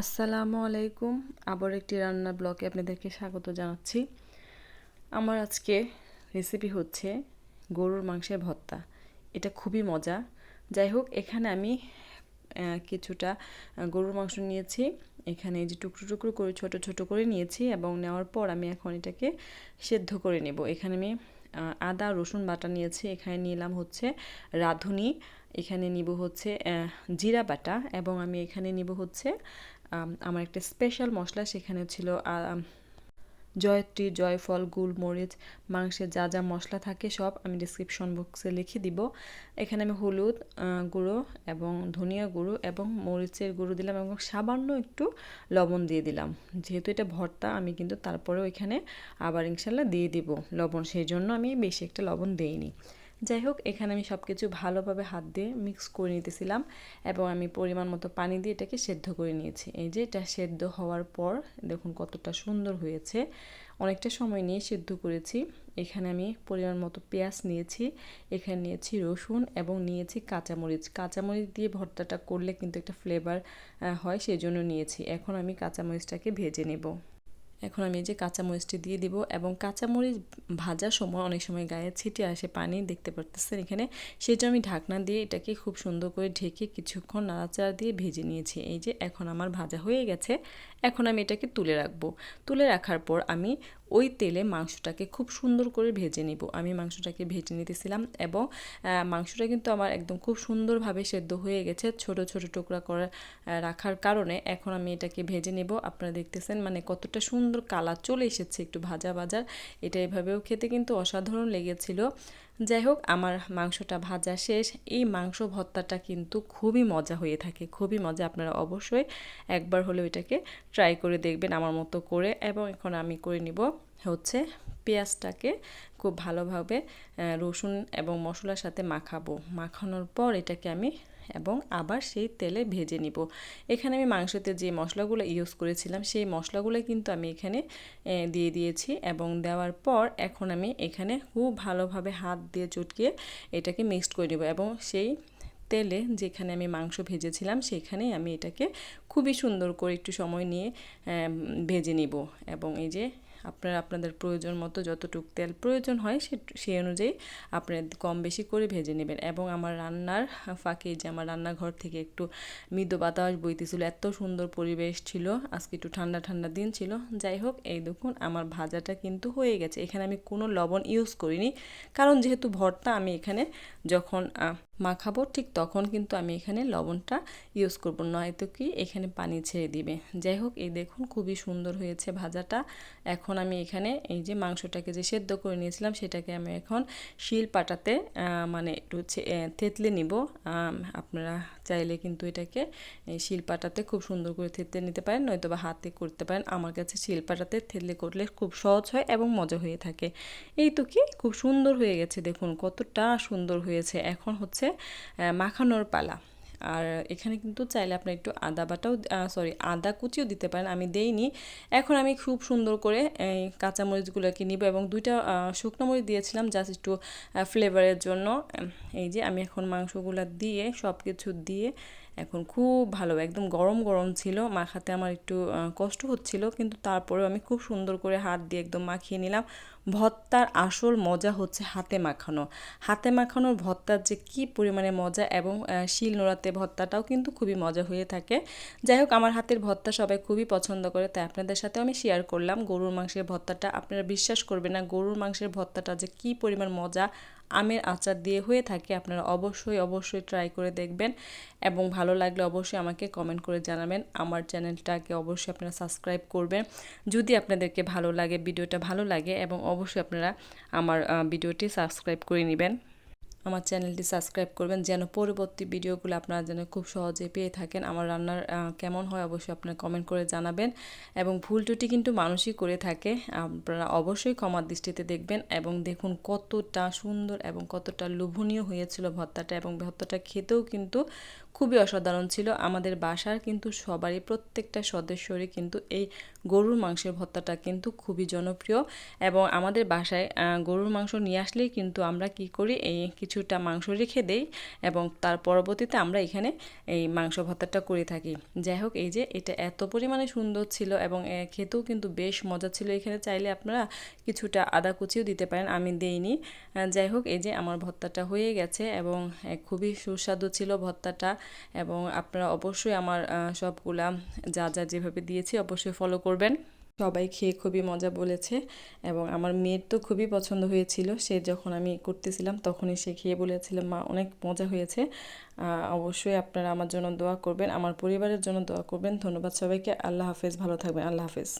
আসসালামু আলাইকুম। আবার একটি রান্নার ব্লকে আপনাদেরকে স্বাগত জানাচ্ছি। আমার আজকে রেসিপি হচ্ছে গরুর মাংসের ভর্তা। এটা খুবই মজা। যাই হোক, এখানে আমি কিছুটা গরুর মাংস নিয়েছি। এখানে যে টুকরো টুকরো করে, ছোট ছোট করে নিয়েছি এবং নেওয়ার পর আমি এখন এটাকে সেদ্ধ করে নেব। এখানে আমি আদা, রসুন বাটা নিয়েছি। এখানে নিলাম হচ্ছে রাঁধুনি। এখানে নিব হচ্ছে জিরা বাটা এবং আমি এখানে নিব হচ্ছে আমার একটা স্পেশাল মশলা সেখানে ছিল জয়ত্রী জয়ফল গুলমরিচ মাংসের যা যা মশলা থাকে সব আমি ডিসক্রিপশন বক্সে লিখে দিব। এখানে আমি হলুদ গুঁড়ো এবং ধনিয়া গুঁড়ো এবং মরিচের গুঁড়ো দিলাম এবং সামান্য একটু লবণ দিয়ে দিলাম। যেহেতু এটা ভর্তা, আমি কিন্তু তারপরেও এখানে আবার ইনশাল্লাহ দিয়ে দিব লবণ। সেই জন্য আমি বেশি একটা লবণ দেইনি। যাই হোক, এখানে আমি সব কিছু ভালোভাবে হাত দিয়ে মিক্স করে নিতেছিলাম এবং আমি পরিমাণ মতো পানি দিয়ে এটাকে সেদ্ধ করে নিয়েছি। এই যে এটা সেদ্ধ হওয়ার পর দেখুন কতটা সুন্দর হয়েছে। অনেকটা সময় নিয়ে সেদ্ধ করেছি। এখানে আমি পরিমাণ মতো পেঁয়াজ নিয়েছি, এখানে নিয়েছি রসুন এবং নিয়েছি কাঁচামরিচ। কাঁচামরিচ দিয়ে ভর্তাটা করলে কিন্তু একটা ফ্লেভার হয় সেই জন্য নিয়েছি। এখন আমি কাঁচামরিচটাকে ভেজে নেব। এখন আমি এই যে কাঁচামরিচটি দিয়ে দিব এবং কাঁচামরিচ ভাজার সময় অনেক সময় গায়ে ছিটে আসে পানি, দেখতে পারতেছেন এখানে। সেটা আমি ঢাকনা দিয়ে এটাকে খুব সুন্দর করে ঢেকে কিছুক্ষণ নাড়াচাড়া দিয়ে ভেজে নিয়েছি। এই যে এখন আমার ভাজা হয়ে গেছে। এখন আমি এটাকে তুলে রাখব। তুলে রাখার পর আমি ওই তেলে মাংসটাকে খুব সুন্দর করে ভেজে নিব। আমি মাংসটাকে ভেজে নিতেছিলাম এবং মাংসটা কিন্তু আমার একদম খুব সুন্দরভাবে সেদ্ধ হয়ে গেছে ছোট ছোট টুকরা করে রাখার কারণে এখন আমি এটাকে ভেজে নেব। আপনারা দেখতেছেন মানে কতটা সুন্দর কালার চলে এসেছে একটু ভাজা ভাজার এটা এভাবেও খেতে কিন্তু অসাধারণ লেগেছিল। যাই হোক, আমার মাংসটা ভাজা শেষ। এই মাংস ভর্তাটা কিন্তু খুবই মজা হয়ে থাকে, খুবই মজা। আপনারা অবশ্যই একবার হলেও এটাকে ট্রাই করে দেখবেন আমার মতো করে। এবং এখন আমি করে নিব হচ্ছে পেঁয়াজটাকে খুব ভালোভাবে রসুন এবং মশলার সাথে মাখাবো। মাখানোর পর এটাকে আমি এবং আবার সেই তেলে ভেজে নিব। এখানে আমি মাংসতে যে মশলাগুলো ইউজ করেছিলাম, সেই মশলাগুলো কিন্তু আমি এখানে দিয়ে দিয়েছি এবং দেওয়ার পর এখন আমি এখানে খুব ভালোভাবে হাত দিয়ে চটকিয়ে এটাকে মিক্সড করে নেব এবং সেই তেলে যেখানে আমি মাংস ভেজেছিলাম, সেখানেই আমি এটাকে খুবই সুন্দর করে একটু সময় নিয়ে ভেজে নিব এবং এই যে আপনারা, আপনাদের প্রয়োজন মতো যতটুক তেল প্রয়োজন হয় সে, সেই অনুযায়ী আপনারা কম বেশি করে ভেজে নেবেন। এবং আমার রান্নার ফাঁকে যে আমার রান্নাঘর থেকে একটু মৃদু বাতাস বইতেছিল, এত সুন্দর পরিবেশ ছিল, আজকে একটু ঠান্ডা ঠান্ডা দিন ছিল। যাই হোক, এই দেখুন, আমার ভাজাটা কিন্তু হয়ে গেছে। এখানে আমি কোনো লবণ ইউজ করিনি। কারণ যেহেতু ভর্তা, আমি এখানে যখন মাখাবো, ঠিক তখন কিন্তু আমি এখানে লবণটা ইউজ করব। নয়তো কি এখানে পানি ছেড়ে দিবে। যাই হোক এই দেখুন খুবই সুন্দর হয়েছে ভাজাটা। এখন আমি এখানে এই যে মাংসটাকে যে সেদ্ধ করে নিয়েছিলাম, সেটাকে আমি এখন শিল পাটাতে মানে একটু থেতলে নিব। আপনারা চাইলে কিন্তু এটাকে শিল পাটাতে খুব সুন্দর করে থেতলে নিতে পারেন নয়তো বা হাতে করতে পারেন। আমার কাছে শিল পাটাতে থেতলে করলে খুব সহজ হয় এবং মজা হয়ে থাকে। এই তো কি, খুব সুন্দর হয়ে গেছে, দেখুন কতটা সুন্দর হয়েছে। এখন হচ্ছে মাখানোর পালা। আর এখানে কিন্তু চাইলে আপনি একটু আদা বাটাও সরি আদা কুচিও দিতে পারেন, আমি দেইনি। এখন আমি খুব সুন্দর করে এই কাঁচামরিচগুলোকে নিব এবং দুইটা শুকনো মরিচ দিয়েছিলাম জাস্ট একটু ফ্লেভারের জন্য। এই যে আমি এখন মাংসগুলো দিয়ে সব কিছু দিয়ে এখন খুব ভালো, একদম গরম গরম ছিল। মাখাতে আমার একটু কষ্ট হচ্ছিল, কিন্তু তারপরেও আমি খুব সুন্দর করে হাত দিয়ে একদম মাখিয়ে নিলাম। ভর্তার আসল মজা হচ্ছে হাতে মাখানো। হাতে মাখানোর ভত্তার যে কি পরিমাণে মজা এবং শিল নোড়াতে ভত্তাটাও কিন্তু খুবই মজা হয়ে থাকে। যাই হোক, আমার হাতের ভত্তা সবাই খুবই পছন্দ করে, তাই আপনাদের সাথে আমি শেয়ার করলাম। গরুর মাংসের ভত্তাটা আপনারা বিশ্বাস করবেন না, গরুর মাংসের ভত্তাটা যে কি পরিমাণ মজা আমের আচার দিয়ে হয়ে থাকে, আপনারা অবশ্যই অবশ্যই ট্রাই করে দেখবেন। এবং ভালো লাগলে অবশ্যই আমাকে কমেন্ট করে জানাবেন। আমার চ্যানেলটাকে অবশ্যই আপনারা সাবস্ক্রাইব করবেন। যদি আপনাদেরকে ভালো লাগে, ভিডিওটা ভালো লাগে, এবং অবশ্যই আপনারা আমার ভিডিওটি সাবস্ক্রাইব করে নেবেন। আমার চ্যানেলটি সাবস্ক্রাইব করবেন, যেন পরবর্তী ভিডিওগুলো আপনারা যেন খুব সহজে পেয়ে থাকেন। আমার রান্নার কেমন হয় অবশ্যই আপনারা কমেন্ট করে জানাবেন এবং ভুল ত্রুটি কিন্তু মানুষই করে থাকে। আপনারা অবশ্যই ক্ষমার দৃষ্টিতে দেখবেন এবং দেখুন কতটা সুন্দর এবং কতটা লোভনীয় হয়েছিল ভর্তাটা এবং ভর্তাটা খেতেও কিন্তু খুবই অসাধারণ ছিল আমাদের বাসার কিন্তু সবারই, প্রত্যেকটা সদস্যরই কিন্তু এই গরুর মাংসের ভর্তাটা কিন্তু খুবই জনপ্রিয় এবং আমাদের বাসায় গরুর মাংস নিয়ে আসলেই কিন্তু আমরা কি করি, এই কিছুটা মাংস রেখে দেই এবং তার পরবর্তীতে আমরা এখানে এই মাংস ভর্তাটা করে থাকি। যাই হোক, এই যে এটা এত পরিমাণে সুন্দর ছিল এবং খেতেও কিন্তু বেশ মজা ছিল। এখানে চাইলে আপনারা কিছুটা আদা কুচিও দিতে পারেন, আমি দেইনি। যাই হোক, এই যে আমার ভর্তাটা হয়ে গেছে এবং খুবই সুস্বাদু ছিল ভর্তাটা। এবং আপনারা অবশ্যই আমার সবগুলা যা যা যেভাবে দিয়েছি অবশ্যই ফলো করবেন। সবাই খেয়ে খুবই মজা বলেছে এবং আমার মেয়ের তো খুবই পছন্দ হয়েছিল। সে যখন আমি করতেছিলাম তখনই সে খেয়ে বলেছিল, মা, অনেক মজা হয়েছে। অবশ্যই আপনারা আমার জন্য দোয়া করবেন, আমার পরিবারের জন্য দোয়া করবেন। ধন্যবাদ সবাইকে, আল্লাহ হাফেজ, ভালো থাকবেন, আল্লাহ হাফেজ।